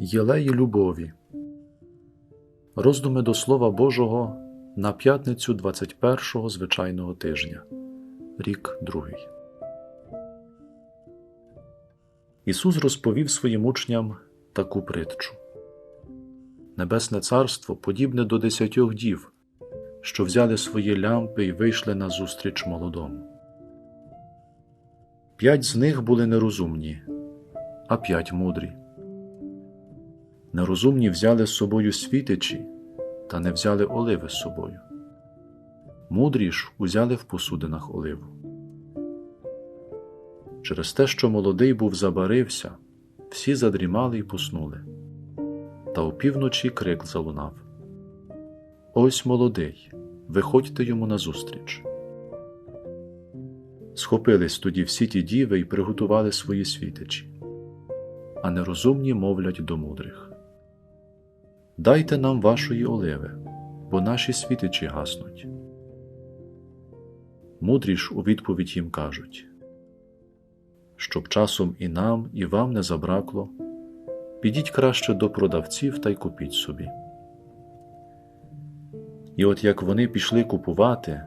Єлеї любові. Роздуми до Слова Божого на п'ятницю 21-го звичайного тижня. Рік другий. Ісус розповів своїм учням таку притчу. Небесне царство подібне до десятьох дів, що взяли свої лямпи і вийшли на зустріч молодому. П'ять з них були нерозумні, а п'ять мудрі. Нерозумні взяли з собою світичі, та не взяли оливи з собою. Мудрі ж узяли в посудинах оливу. Через те, що молодий був забарився, всі задрімали й поснули. Та опівночі крик залунав Ось молодий, виходьте йому назустріч. Схопились тоді всі ті діви і приготували свої світичі, а нерозумні мовлять до мудрих. Дайте нам вашої оливи, бо наші світичі гаснуть. Мудрі ж у відповідь їм кажуть, щоб часом і нам, і вам не забракло, підіть краще до продавців та й купіть собі. І от як вони пішли купувати,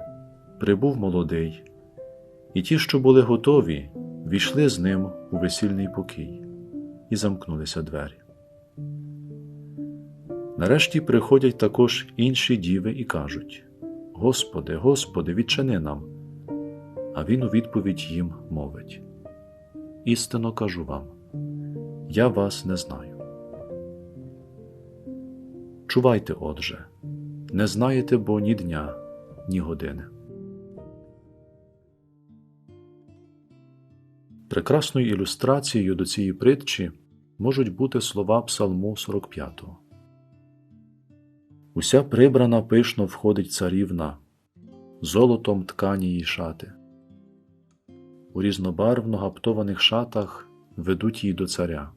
прибув молодий, і ті, що були готові, війшли з ним у весільний покій, і замкнулися двері. Нарешті приходять також інші діви і кажуть Господи, Господи, відчини нам. А він у відповідь їм мовить Істинно кажу вам, я вас не знаю. Чувайте, отже, не знаєте бо ні дня, ні години. Прекрасною ілюстрацією до цієї притчі можуть бути слова Псалму 45 Уся прибрана пишно входить царівна, золотом ткані її шати. У різнобарвно гаптованих шатах ведуть її до царя.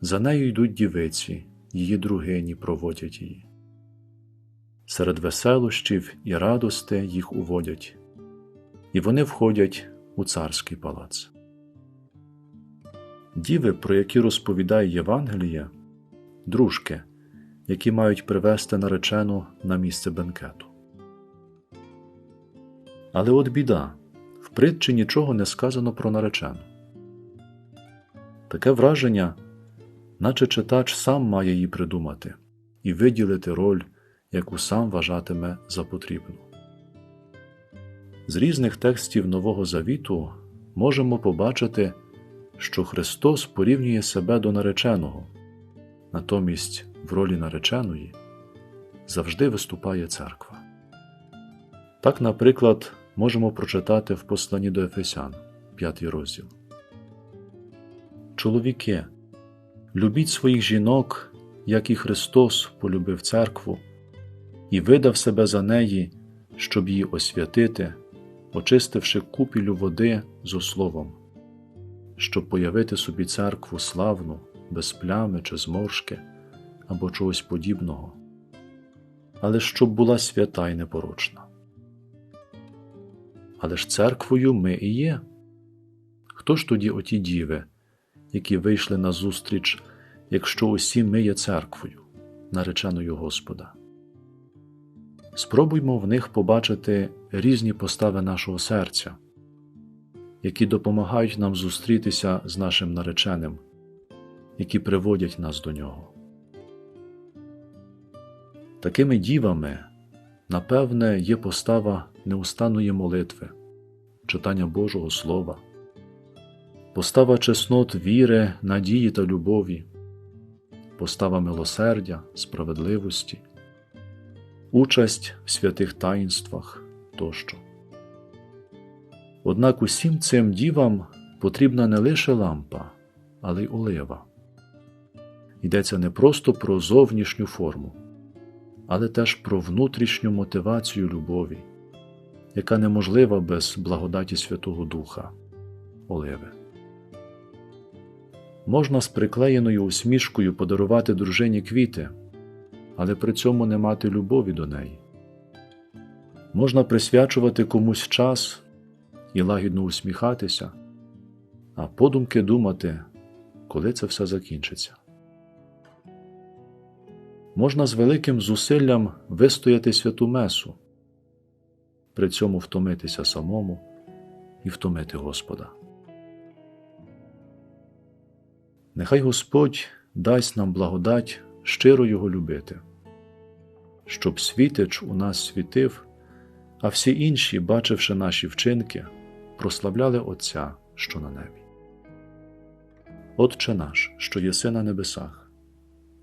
За нею йдуть дівиці, її другині проводять її. Серед веселощів і радости їх уводять, і вони входять у царський палац. Діви, про які розповідає Євангеліє, дружки які мають привести наречену на місце бенкету. Але от біда в притчі нічого не сказано про наречену. Таке враження, наче читач сам має її придумати і виділити роль, яку сам вважатиме за потрібну. З різних текстів Нового Завіту можемо побачити, що Христос порівнює себе до нареченого, натомість в ролі нареченої завжди виступає церква. Так, наприклад, можемо прочитати в посланні до Ефесян, 5 розділ. Чоловіки, любіть своїх жінок, як і Христос полюбив церкву, і видав себе за неї, щоб її освятити, очистивши купілю води зо словом, щоб появити собі церкву славну, без плями чи зморшки або чогось подібного, але щоб була свята й непорочна. Але ж церквою ми і є. Хто ж тоді оті діви, які вийшли на зустріч, якщо усі ми є церквою, нареченою Господа? Спробуймо в них побачити різні постави нашого серця, які допомагають нам зустрітися з нашим нареченим, які приводять нас до нього. Такими дівами, напевне, є постава неустанної молитви, читання Божого Слова, постава чеснот віри, надії та любові, постава милосердя, справедливості, участь в святих таїнствах тощо. Однак усім цим дівам потрібна не лише лампа, але й олива. Йдеться не просто про зовнішню форму але теж про внутрішню мотивацію любові, яка неможлива без благодаті Святого Духа, Оливи. Можна з приклеєною усмішкою подарувати дружині квіти, але при цьому не мати любові до неї. Можна присвячувати комусь час і лагідно усміхатися, а подумки думати, коли це все закінчиться. Можна з великим зусиллям вистояти святу Месу, при цьому втомитися самому і втомити Господа. Нехай Господь дасть нам благодать щиро Його любити, щоб світич у нас світив, а всі інші, бачивши наші вчинки, прославляли Отця, що на небі. Отче наш, що єси на небесах,